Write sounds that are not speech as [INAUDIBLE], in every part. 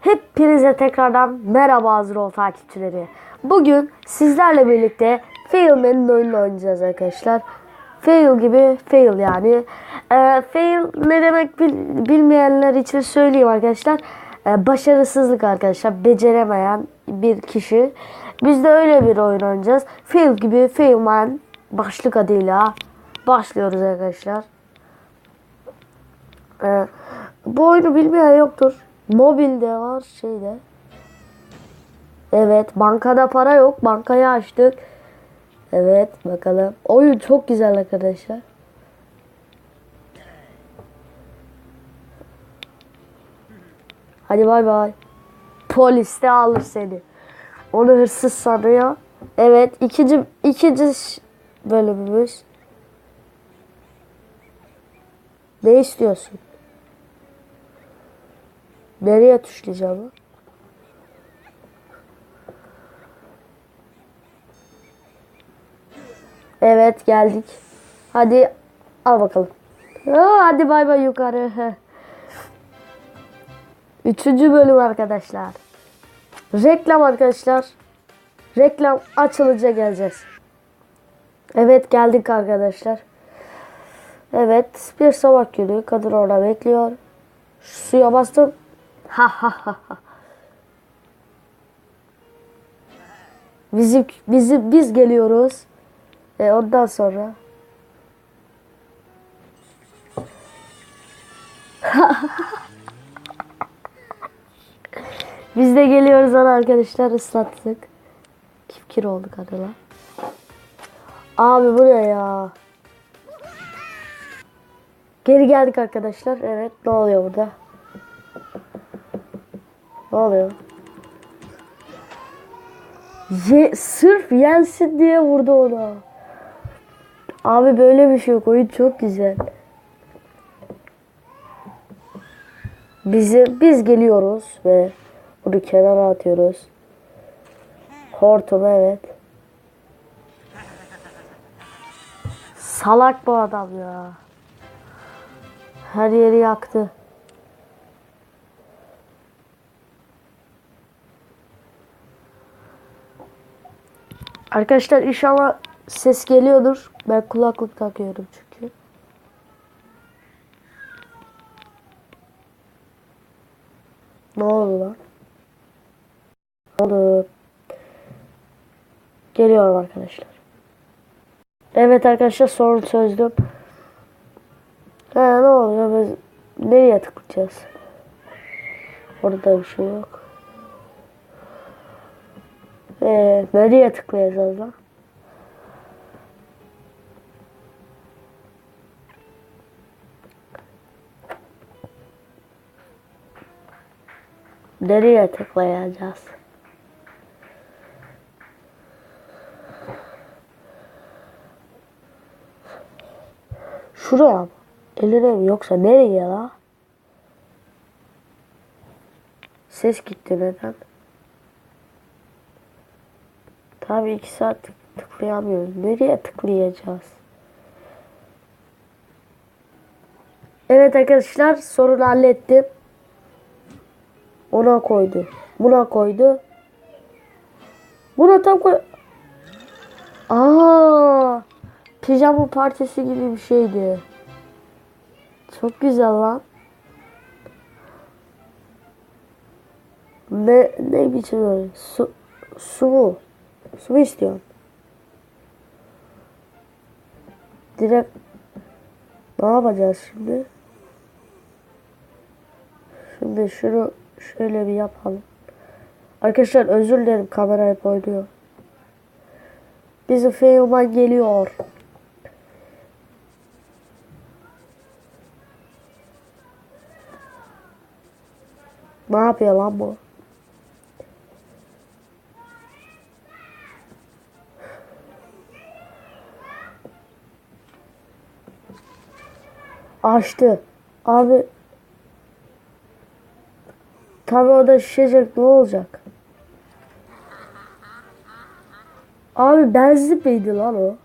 Hepinize tekrardan merhaba Azrol takipçileri. Bugün sizlerle birlikte Failman'ın oyununu oynayacağız arkadaşlar. Fail gibi fail yani. Ee, fail ne demek bil- bilmeyenler için söyleyeyim arkadaşlar. Ee, başarısızlık arkadaşlar. Beceremeyen bir kişi. Biz de öyle bir oyun oynayacağız. Fail gibi Failman başlık adıyla başlıyoruz arkadaşlar. Ee, bu oyunu bilmeyen yoktur. Mobilde var şeyde. Evet bankada para yok. Bankayı açtık. Evet bakalım. Oyun çok güzel arkadaşlar. Hadi bay bay. Polis de alır seni. Onu hırsız sanıyor. Evet ikinci ikinci bölümümüz. Ne istiyorsun? Nereye tuşlayacağım? Evet geldik. Hadi al bakalım. Aa, hadi bay bay yukarı. [LAUGHS] Üçüncü bölüm arkadaşlar. Reklam arkadaşlar. Reklam açılınca geleceğiz. Evet geldik arkadaşlar. Evet bir sabah günü kadın orada bekliyor. Suya bastım. Ha ha ha ha. Bizim, bizim, biz geliyoruz. E ondan sonra. [LAUGHS] biz de geliyoruz ona arkadaşlar ıslattık. Kifkir olduk lan. Abi bu ne ya? Geri geldik arkadaşlar. Evet ne oluyor burada? Ne oluyor? Ye, sırf yensin diye vurdu onu. Abi böyle bir şey yok. Oyun çok güzel. Bizi, biz geliyoruz ve bunu kenara atıyoruz. Hortum evet. Salak bu adam ya. Her yeri yaktı. Arkadaşlar inşallah ses geliyordur. Ben kulaklık takıyorum çünkü. Ne oldu lan? Ne oldu? Geliyorum arkadaşlar. Evet arkadaşlar sorun çözdüm. Ha ne oluyor? Biz nereye tıklayacağız? Orada bir şey yok. Ee, nereye tıklayacağız lan? Nereye tıklayacağız? Şuraya mı? Eline mi yoksa nereye la? Ses gitti neden? Tabii iki saat tık- tıklayamıyoruz. Nereye tıklayacağız? Evet arkadaşlar sorunu hallettim. Ona koydu. Buna koydu. Buna tam koy... Aa, pijama partisi gibi bir şeydi. Çok güzel lan. Ne ne biçim öyle? Su su mu? Su mu? Direkt ne yapacağız şimdi? Şimdi şunu şöyle bir yapalım. Arkadaşlar özür dilerim kamera hep oynuyor. Bizim Failman geliyor. Ne yapıyor lan bu? Açtı. Abi Tabii o da şişecek ne olacak? Abi benzin miydi lan o?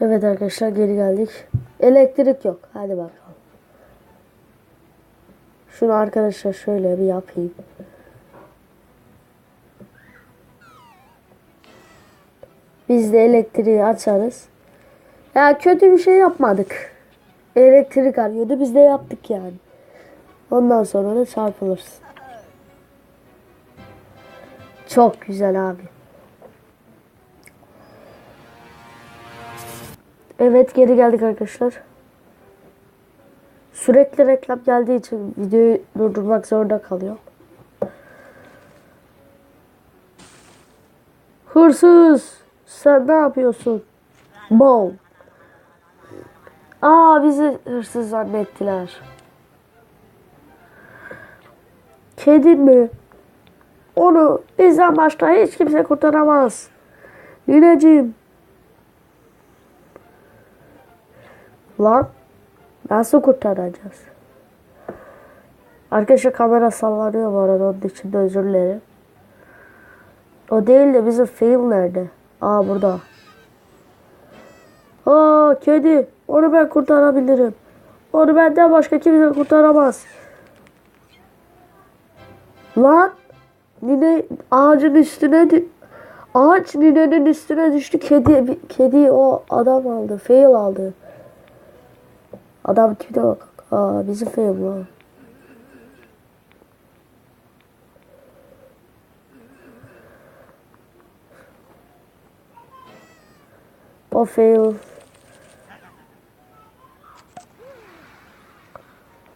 Evet arkadaşlar geri geldik. Elektrik yok. Hadi bakalım. Şunu arkadaşlar şöyle bir yapayım. Biz de elektriği açarız. Ya kötü bir şey yapmadık. Elektrik arıyordu biz de yaptık yani. Ondan sonra da çarpılırsın. Çok güzel abi. Evet geri geldik arkadaşlar. Sürekli reklam geldiği için videoyu durdurmak zorunda kalıyor. Hırsız! Sen ne yapıyorsun? Bom. Aa bizi hırsız zannettiler. Kedi mi? Onu bizden başka hiç kimse kurtaramaz. Nineciğim. Lan nasıl kurtaracağız? Arkadaşlar kamera sallanıyor bu arada onun için de özür dilerim. O değil de bizim fail nerede? Aa burada. Aa kedi. Onu ben kurtarabilirim. Onu benden başka kimse kurtaramaz. Lan. Nine ağacın üstüne Ağaç ninenin üstüne düştü. Kedi kedi o adam aldı. Fail aldı. Adam tipine bak. Aa bizim fail bu. O fail.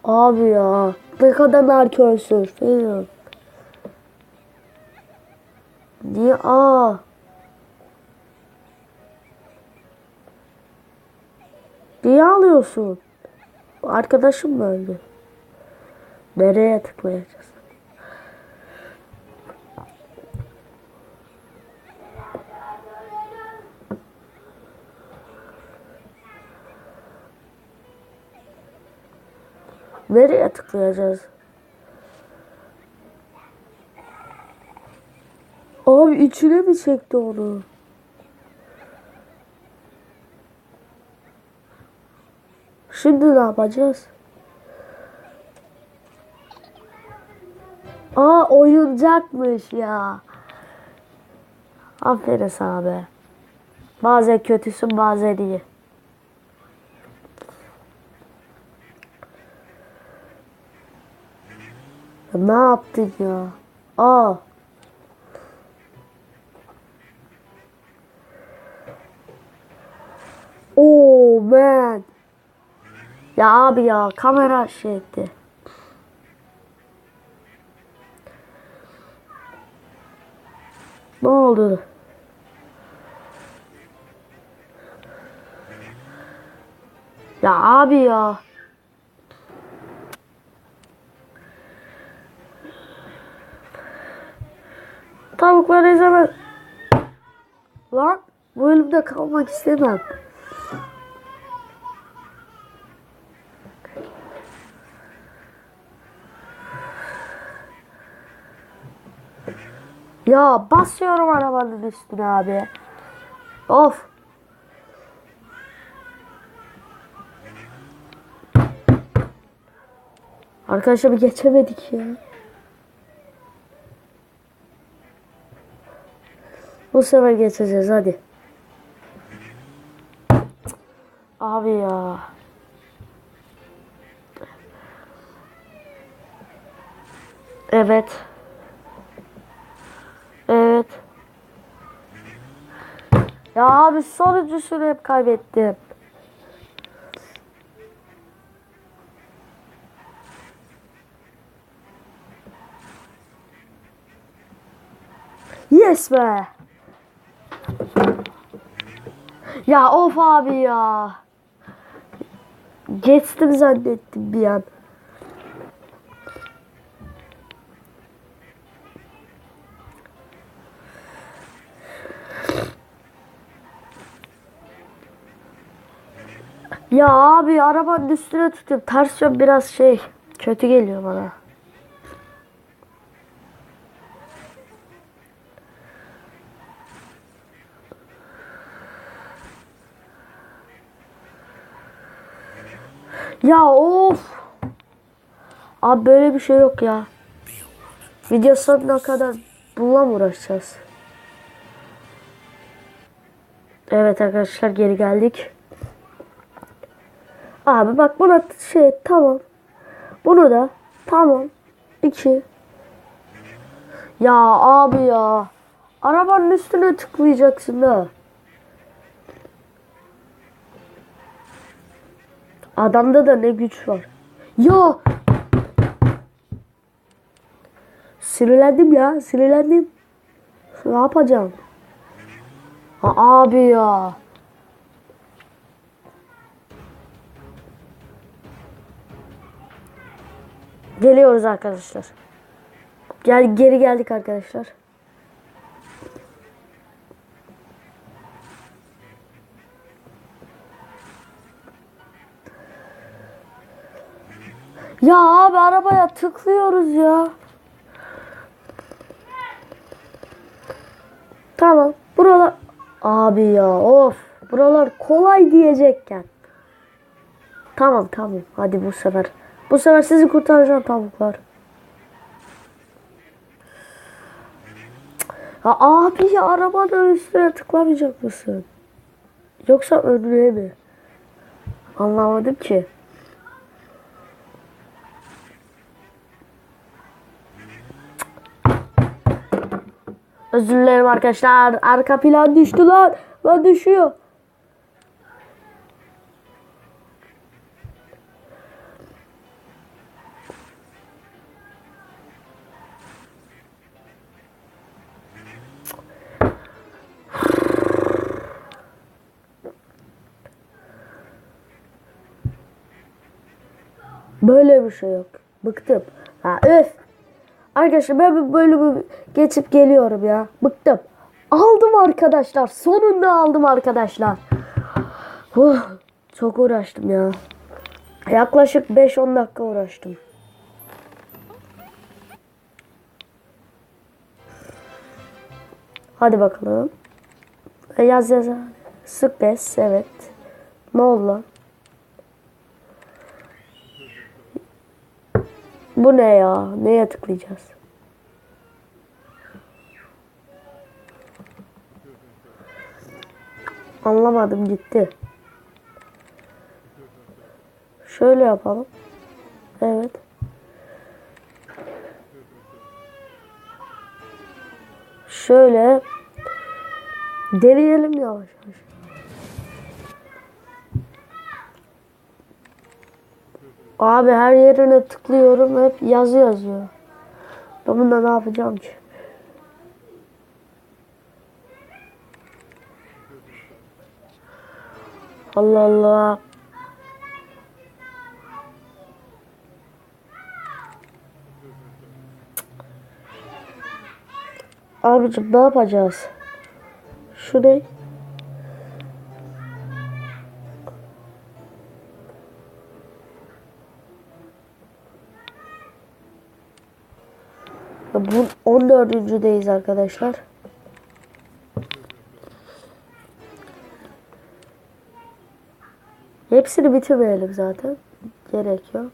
Abi ya. Ne kadar narkörsün. Fail. Niye? Aa. Niye alıyorsun? Arkadaşım mı öldü? Nereye tıklayacağız? Nereye tıklayacağız? Abi içine mi çekti onu? Şimdi ne yapacağız? Aa oyuncakmış ya. Aferin sana be. Bazen kötüsün bazen iyi. Ya ne yaptın ya? Aa. Oh man. Ya abi ya kamera şey etti. Ne oldu? Ya abi ya. Tavuklar ezemez. Lan bu elimde kalmak istemem. Ya basıyorum arabanın üstüne abi. Of. Arkadaşlar geçemedik ya. Bu sefer geçeceğiz hadi. Abi ya. Evet. Evet. Ya abi sonuncusunu hep kaybettim. Yes be. Ya of abi ya. Geçtim zannettim bir an. Ya abi arabanın üstüne tutuyorum. Ters yön biraz şey kötü geliyor bana. Ya of. Abi böyle bir şey yok ya. Video sonuna kadar bununla mı uğraşacağız? Evet arkadaşlar geri geldik. Abi bak buna şey tamam. Bunu da tamam. İki. Ya abi ya. Arabanın üstüne tıklayacaksın da. Adamda da ne güç var. Ya. Sinirlendim ya. Sinirlendim. Ne yapacağım? Ha, abi ya. Geliyoruz arkadaşlar. Gel geri geldik arkadaşlar. Ya abi arabaya tıklıyoruz ya. Tamam. Buralar abi ya of. Buralar kolay diyecekken. Tamam tamam. Hadi bu sefer. Bu sefer sizi kurtaracağım tavuklar. Ya abi ya arabanın üstüne tıklamayacak mısın? Yoksa önüne mi? Anlamadım ki. Özür dilerim arkadaşlar. Arka plan düştü lan. Lan düşüyor. Böyle bir şey yok. Bıktım. Ha öf. Arkadaşlar ben bu bölümü geçip geliyorum ya. Bıktım. Aldım arkadaşlar. Sonunda aldım arkadaşlar. Huh, çok uğraştım ya. Yaklaşık 5-10 dakika uğraştım. Hadi bakalım. Yaz yaz. Sık bes. Evet. Ne oldu lan? Bu ne ya? Neye tıklayacağız? Anlamadım gitti. Şöyle yapalım. Evet. Şöyle deneyelim yavaş yavaş. Abi her yerine tıklıyorum hep yazı yazıyor. Ben bunda ne yapacağım ki? Allah Allah. Abicim ne yapacağız? Şu ne? Bu 14. arkadaşlar. Hepsini bitirmeyelim zaten. Gerek yok.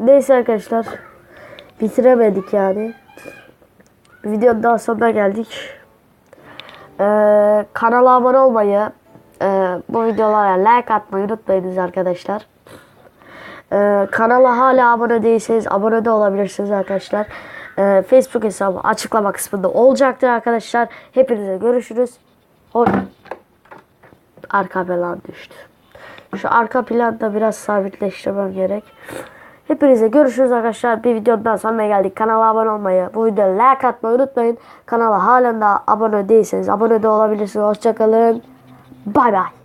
Neyse arkadaşlar. Bitiremedik yani. Videonun daha sonuna geldik. Ee, kanala abone olmayı, e, bu videolara like atmayı unutmayınız arkadaşlar. Ee, kanala hala abone değilseniz abone de olabilirsiniz arkadaşlar. Ee, Facebook hesabı açıklama kısmında olacaktır arkadaşlar. Hepinize görüşürüz. Hoş. Arka plan düştü. Şu arka planda biraz sabitleştirmem gerek. Hepinize görüşürüz arkadaşlar. Bir videodan sonuna geldik. Kanala abone olmayı, bu videoya like atmayı unutmayın. Kanala halen daha abone değilseniz abone de olabilirsiniz. Hoşçakalın. Bay bay.